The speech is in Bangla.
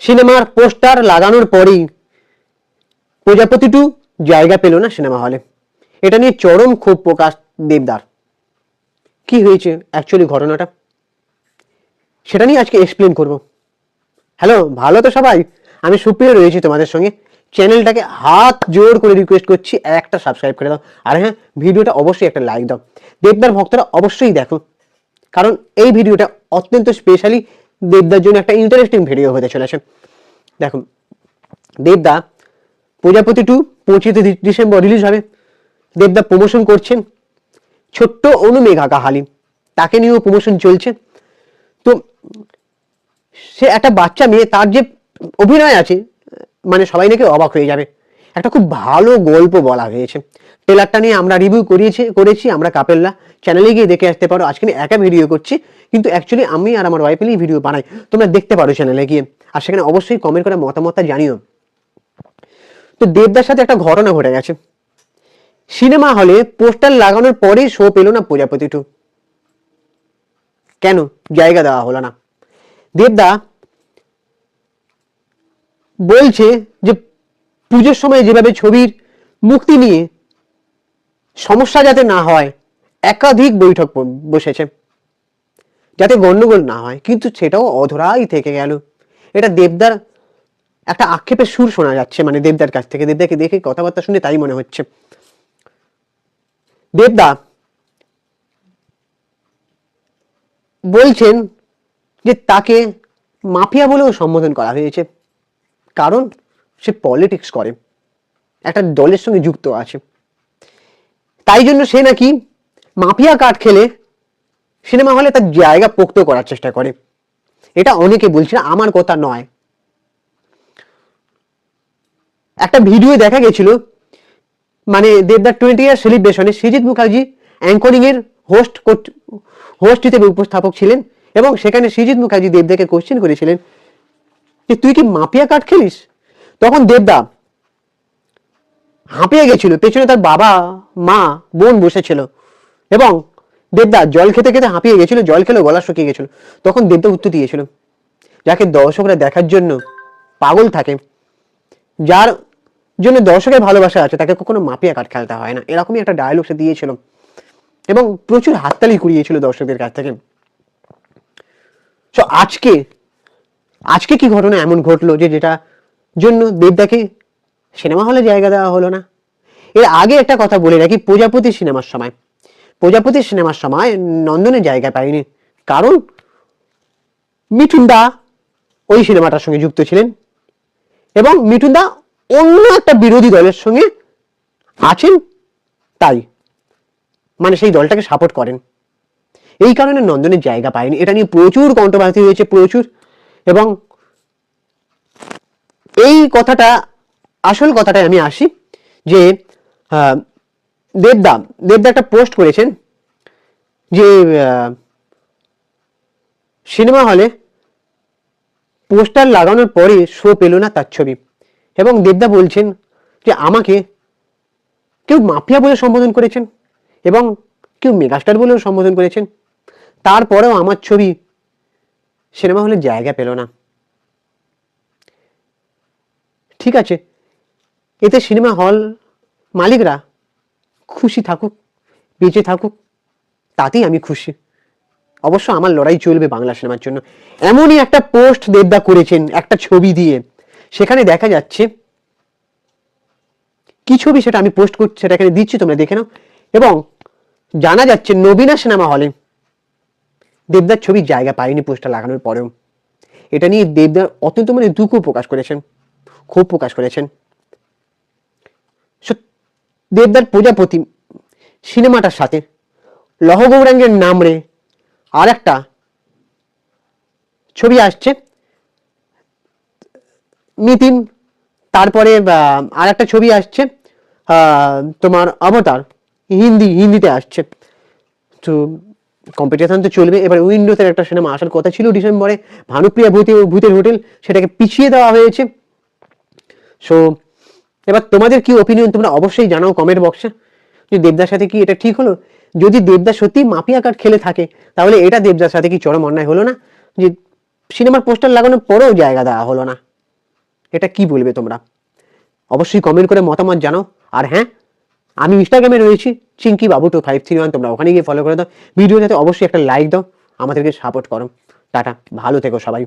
সিনেমার পোস্টার লাগানোর পরেই প্রজাপতি টু জায়গা পেল না সিনেমা হলে। এটা নিয়ে চরম ক্ষোভ প্রকাশ দেবদার। কি হয়েছে? অ্যাকচুয়ালি ঘটনাটা? সেটা নিয়ে আজকে এক্সপ্লেন করব। হ্যালো ভালো তো সবাই? আমি সুপ্রিয় রয়েছি তোমাদের সঙ্গে। চ্যানেলটাকে হাত জোর করে রিকোয়েস্ট করছি, একটা সাবস্ক্রাইব করে দাও। আর হ্যাঁ ভিডিওটা অবশ্যই একটা লাইক দাও। দেবদার ভক্তরা অবশ্যই দেখো। কারণ এই ভিডিওটা অত্যন্ত স্পেশালি দেবদার জন্য একটা ইন্টারেস্টিং ভিডিও হতে চলেছে। দেখো, দেবদা প্রজাপতি টু পঁচিশে ডিসেম্বর রিলিজ হবে। দেবদা প্রমোশন করছেন ছোট্ট অনুমেঘা কাহালি, তাকে নিয়েও প্রমোশন চলছে। তো সে একটা বাচ্চা মেয়ে, তার যে অভিনয় আছে মানে সবাই নাকি অবাক হয়ে যাবে। একটা খুব ভালো গল্প বলা হয়েছে। ট্রেলারটা নিয়ে আমরা রিভিউ করিয়েছি, করেছি আমরা কাপেল্লা। চ্যানেলে গিয়ে দেখে আসতে পারো, আজকে একা ভিডিও করছি, কিন্তু অ্যাকচুয়ালি আমি আর আমার ওয়াইফ মিলেই ভিডিও বানাই। তোমরা দেখতে পারো চ্যানেলে গিয়ে। আর সেখানে অবশ্যই কমেন্ট করে মতামতটা জানিও। তো দেবদার সাথে একটা ঘটনা ঘটে গেছে। সিনেমা হলে পোস্টার লাগানোর পরেই শো পেল না প্রজাপতি টু। কেন? জায়গা দেওয়া হলো না। দেবদা বলছে যে পুজোর সময় যেভাবে ছবির মুক্তি নিয়ে সমস্যা যাতে না হয়, একাধিক বৈঠক বসেছে, যাতে গন্ডগোল না হয়, কিন্তু সেটাও অধরাই থেকে গেল। এটা দেবদার একটা আক্ষেপের সুর শোনা যাচ্ছে মানে দেবদার কাছ থেকে। দেবদাকে দেখে কথাবার্তা শুনে তাই মনে হচ্ছে। দেবদা বলছেন যে তাকে মাফিয়া বলেও সম্বোধন করা হয়েছে। কারণ সে পলিটিক্স করে, একটা দলের সঙ্গে যুক্ত আছে। তাই জন্য সে নাকি মাফিয়া কাঠ খেলে সিনেমা হলে তার জায়গা পোক্ত করার চেষ্টা করে। এটা অনেকে বলছে না, আমার কথা নয়। একটা ভিডিও দেখা গেছিল মানে দেবদার টোয়েন্টি ইয়ার সেলিব্রেশনে সৃজিত মুখার্জি অ্যাঙ্করিং এর হোস্ট হোস্ট হিসেবে উপস্থাপক ছিলেন এবং সেখানে সৃজিৎ মুখার্জি দেবদাকে কোশ্চেন করেছিলেন যে, তুই কি মাফিয়া কাঠ খেলিস? তখন দেবদা হাঁপিয়ে গেছিল। পেছনে তার বাবা, মা, বোন বসেছিল এবং দেবদা জল খেতে খেতে হাঁপিয়ে গেছিল, জল খেলে গলা শুকিয়ে গেছিল। তখন দেবদা উত্তর দিয়েছিল, যাকে দর্শকরা দেখার জন্য পাগল থাকে, যার জন্য দর্শকের ভালোবাসা আছে, তাকে কখনো মাপিয়া কাঠ খেলতে হয় না। এরকমই একটা ডায়লগ সে দিয়েছিল এবং প্রচুর হাততালি কুড়িয়েছিল দর্শকদের কাছ থেকে। আজকে আজকে কি ঘটনা এমন ঘটলো যে, যেটা জন্য দেবদাকে সিনেমা হলে জায়গা দেওয়া হলো না। এর আগে একটা কথা বলে রাখি, প্রজাপতি সিনেমার সময়। প্রজাপতি সিনেমার সময় নন্দনের জায়গা পায়নি কারণ মিঠুন দা ওই সিনেমাটার সঙ্গে যুক্ত ছিলেন এবং মিঠুন দা অন্য একটা বিরোধী দলের সঙ্গে আছেন তাই মানে সেই দলটাকে সাপোর্ট করেন। এই কারণে নন্দনের জায়গা পায়নি। এটা নিয়ে প্রচুর কন্ট্রোভার্সি হয়েছে, প্রচুর। এবং এই কথাটা, আসল কথাটায় আমি আসি যে দেবদা দেবদা একটা পোস্ট করেছেন যে সিনেমা হলে পোস্টার লাগানোর পরে শো পেল না তার ছবি। এবং দেবদা বলছেন যে, আমাকে কেউ মাফিয়া বলে সম্বোধন করেছেন এবং কেউ মেগাস্টার বলেও সম্বোধন করেছেন। তারপরেও আমার ছবি সিনেমা হলে জায়গা পেল না। ঠিক আছে। এতে সিনেমা হল মালিকরা খুশি থাকুক, বেঁচে থাকুক, তাতেই আমি খুশি। অবশ্য আমার লড়াই চলবে বাংলা সিনেমার জন্য। এমনই একটা পোস্ট দেবদা করেছেন, একটা ছবি দিয়ে। সেখানে দেখা যাচ্ছে, কি ছবি সেটা আমি পোস্ট করছি সেটা এখানে দিচ্ছি, তোমরা দেখে নাও। এবং জানা যাচ্ছে নবীনা সিনেমা হলে দেবদার ছবি জায়গা পায়নি পোস্টার লাগানোর পরেও। এটা নিয়ে দেবদার অত্যন্ত মানে দুঃখ প্রকাশ করেছেন। ক্ষোভ প্রকাশ করেছেন। দেবদার প্রজাপতি সিনেমাটার সাথে লহ গৌরাঙ্গের নাম রে আর একটা ছবি আসছে। নিতিন, তারপরে আর একটা ছবি আসছে তোমার অবতার, হিন্দি, হিন্দিতে আসছে। তো কম্পিটিশন তো চলবে। এবার উইন্ডোজের একটা সিনেমা আসার কথা ছিল ডিসেম্বরে। ভানুপ্রিয়া ভূতে, ভূতের হোটেল সেটাকে পিছিয়ে দেওয়া হয়েছে। সো এবার তোমাদের কি ওপিনিয়ন তোমরা অবশ্যই জানাও কমেন্ট বক্সে যে দেবদার সাথে কি এটা ঠিক হলো? যদি দেবদা সত্যি মাফিয়া কার্ড খেলে থাকে, তাহলে এটা দেবদার সাথে কি চরম অন্যায় হলো না? যে সিনেমার পোস্টার লাগানোর পরেও জায়গা দেওয়া হলো না। এটা কি বলবে তোমরা? অবশ্যই কমেন্ট করে মতামত জানাও। আর হ্যাঁ আমি ইনস্টাগ্রামে রয়েছি চিঙ্কি বাবু টু ফাইভ থ্রি ওয়ান তোমরা ওখানে গিয়ে ফলো করে দাও। ভিডিও যাতে অবশ্যই একটা লাইক দাও, আমাদেরকে সাপোর্ট করো। টাটা, ভালো থেকো সবাই।